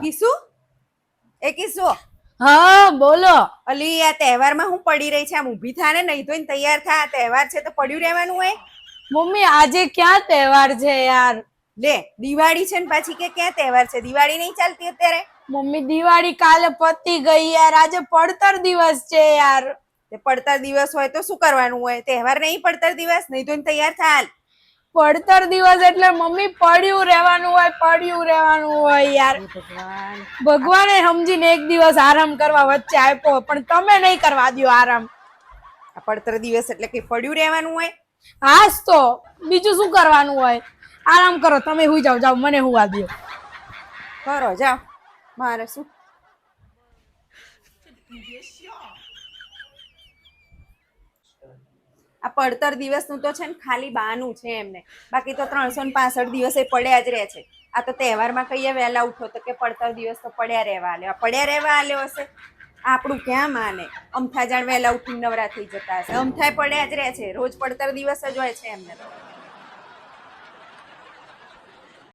કીસુ એ કિસુ હા બોલો. અલી આ તહેવારમાં હું પડી રહી છે આમ ઊભી થા ને નહીં ધોઈને તૈયાર થા. તહેવાર છે તો પડ્યું રહેવાનું હોય. મમ્મી આજે ક્યાં તહેવાર છે યાર? લે દિવાળી છે ને પાછી કે ક્યાં તહેવાર છે? દિવાળી નહીં ચાલતી અત્યારે? મમ્મી દિવાળી કાલે પતી ગઈ યાર. આજે પડતર દિવસ છે યાર. તે પડતર દિવસ હોય તો શું કરવાનું હોય? તહેવાર નહીં પડતર દિવસ? નહીં ધોઈને તૈયાર થા હાલ પડતર દિવસ એટલે મમ્મી પડ્યું રહેવાનું હોય પડ્યું રહેવાનું હોય યાર. ભગવાને. સમજીને એક દિવસ આરામ કરવા વચ્ચે આપ્યો પણ તમે નહીં કરવા દ્યો આરામ. પડતર દિવસ એટલે કે પડ્યું રહેવાનું હોય? હા તો. બીજું શું કરવાનું હોય? આરામ કરો તમે હું જાઓ જાઓ મને હુવા દ્યો. કરો જાઓ. મારે શું? આ પડતર દિવસનું તો છે ને ખાલી બાનું છે એમને. બાકી તો ત્રણસો ને પાસઠ દિવસે પડ્યા જ રહે છે. આ તો તહેવારમાં કહીએ વહેલા ઉઠો તો કે પડતર દિવસ તો પડ્યા રહેવા આલ્યો. પડ્યા રહેવા આલ્યો હશે? આપણું ક્યાં માને? અમથા જાણ વહેલા ઉઠીને નવરા થઈ જતા હશે. અમથાય પડ્યા જ રહે છે. રોજ પડતર દિવસ જ હોય છે એમને તો.